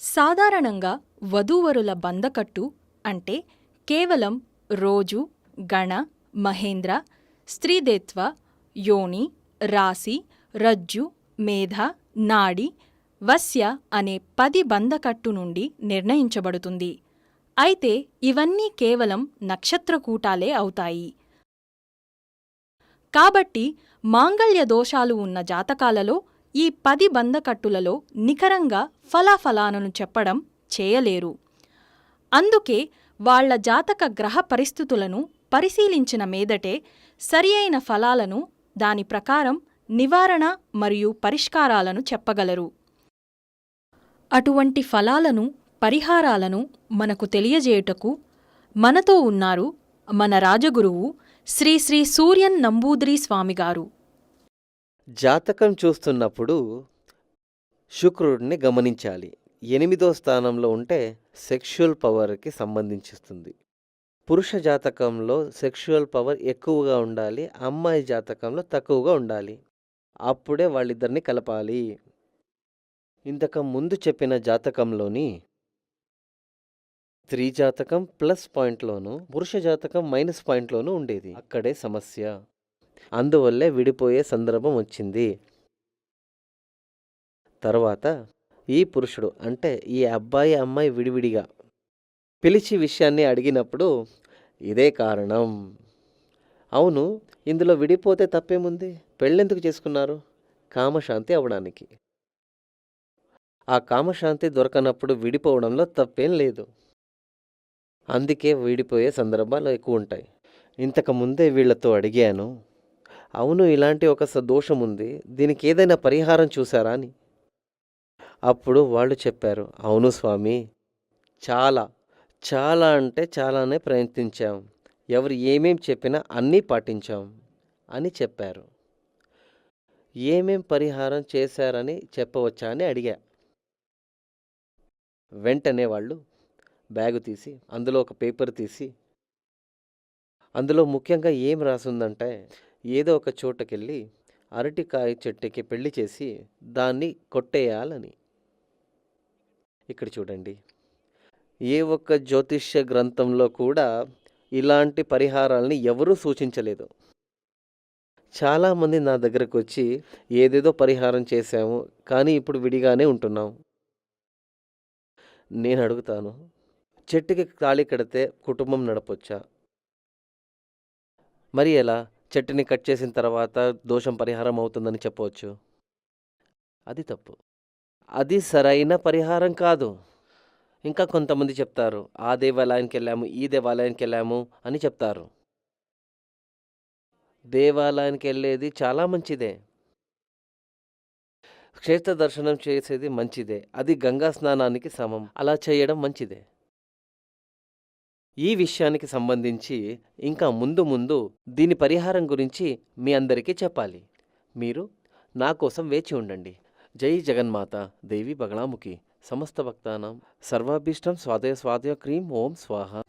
సాధారణంగా వధూవరుల బంధకట్టు అంటే కేవలం రోజు గణ మహేంద్ర స్త్రీదేత్వ యోని రాశి రజ్జు మేధ నాడి వస్య అనే పది బంధకట్టు నుండి నిర్ణయించబడుతుంది. అయితే ఇవన్నీ కేవలం నక్షత్రకూటాలే అవుతాయి. కాబట్టి మాంగళ్య దోషాలు ఉన్న జాతకాలలో ఈ పది బంధకట్టులలో నికరంగా ఫలాఫలాలను చెప్పడం చేయలేరు. అందుకే వాళ్ళ జాతక గ్రహ పరిస్థితులను పరిశీలించిన మీదటే సరియైన ఫలాలను దాని ప్రకారం నివారణ మరియు పరిష్కారాలను చెప్పగలరు. అటువంటి ఫలాలను పరిహారాలను మనకు తెలియజేయుటకు మనతో ఉన్నారు మన రాజగురువు శ్రీ శ్రీ సూర్యన్ నంబూద్రి స్వామిగారు జాతకం చూస్తున్నప్పుడు శుక్రుడిని గమనించాలి. ఎనిమిదో స్థానంలో ఉంటే సెక్షువల్ పవర్కి సంబంధించిస్తుంది. పురుష జాతకంలో సెక్షువల్ పవర్ ఎక్కువగా ఉండాలి అమ్మాయి జాతకంలో తక్కువగా ఉండాలి. అప్పుడే వాళ్ళిద్దరిని కలపాలి. ఇంతకు ముందు చెప్పిన జాతకంలోని స్త్రీ జాతకం ప్లస్ పాయింట్లోను పురుష జాతకం మైనస్ పాయింట్లోనూ ఉండేది. అక్కడే సమస్య. అందువల్లే విడిపోయే సందర్భం వచ్చింది. తర్వాత ఈ పురుషుడు అంటే ఈ అబ్బాయి అమ్మాయి విడివిడిగా పిలిచి విషయాన్ని అడిగినప్పుడు ఇదే కారణం. అవును ఇందులో విడిపోతే తప్పేముంది? పెళ్ళెందుకు చేసుకున్నారు? కామశాంతి అవడానికి ఆ కామశాంతి దొరకనప్పుడు విడిపోవడంలో తప్పేం లేదు. అందుకే విడిపోయే సందర్భాలు ఎక్కువ ఉంటాయి ఇంతకు ముందే వీళ్ళతో అడిగాను అవును ఇలాంటి ఒక స- దోషం ఉంది దీనికి ఏదైనా పరిహారం చూసారా అని? అప్పుడు వాళ్ళు చెప్పారు అవును స్వామి చాలా చాలా అంటే చాలానే ప్రయత్నించాం. ఎవరు ఏమేం చెప్పినా అన్నీ పాటించాం అని చెప్పారు. ఏమేం పరిహారం చేశారని చెప్పవచ్చా అని అడిగా. వెంటనే వాళ్ళు బ్యాగు తీసి అందులో ఒక పేపర్ తీసి అందులో ముఖ్యంగా ఏం రాసుందంటే ఏదో ఒక చోటకెళ్ళి అరటికాయ చెట్టుకి పెళ్ళి చేసి దాన్ని కొట్టేయాలని. ఇక్కడ చూడండి. ఏ ఒక్క జ్యోతిష్య గ్రంథంలో కూడా ఇలాంటి పరిహారాలని ఎవరూ సూచించలేదు. చాలామంది నా దగ్గరకు వచ్చి ఏదేదో పరిహారం చేశాము కానీ ఇప్పుడు విడిగానే ఉంటున్నాం. నేను అడుగుతాను చెట్టుకి తాళి కడితే కుటుంబం నడపొచ్చా? మరి ఎలా? చెట్టుని కట్ చేసిన తర్వాత దోషం పరిహారం అవుతుందని చెప్పవచ్చు. అది తప్పు. అది సరైన పరిహారం కాదు. ఇంకా కొంతమంది చెప్తారు ఆ దేవాలయానికి వెళ్ళాము ఈ దేవాలయానికి వెళ్ళాము అని చెప్తారు. దేవాలయానికి వెళ్ళేది చాలా మంచిదే. క్షేత్ర దర్శనం చేసేది మంచిదే. అది గంగా స్నానానికి సమం. అలా చేయడం మంచిదే. ఈ విషయానికి సంబంధించి ఇంకా ముందు ముందు దీని పరిహారం గురించి మీ అందరికీ చెప్పాలి. మీరు నా కోసం వేచి ఉండండి. జై జగన్మాత. దేవి బగళాముఖి. సమస్త భక్తానం. సర్వాభీష్టం స్వాదయ స్వాదయ క్రీం ఓం స్వాహ.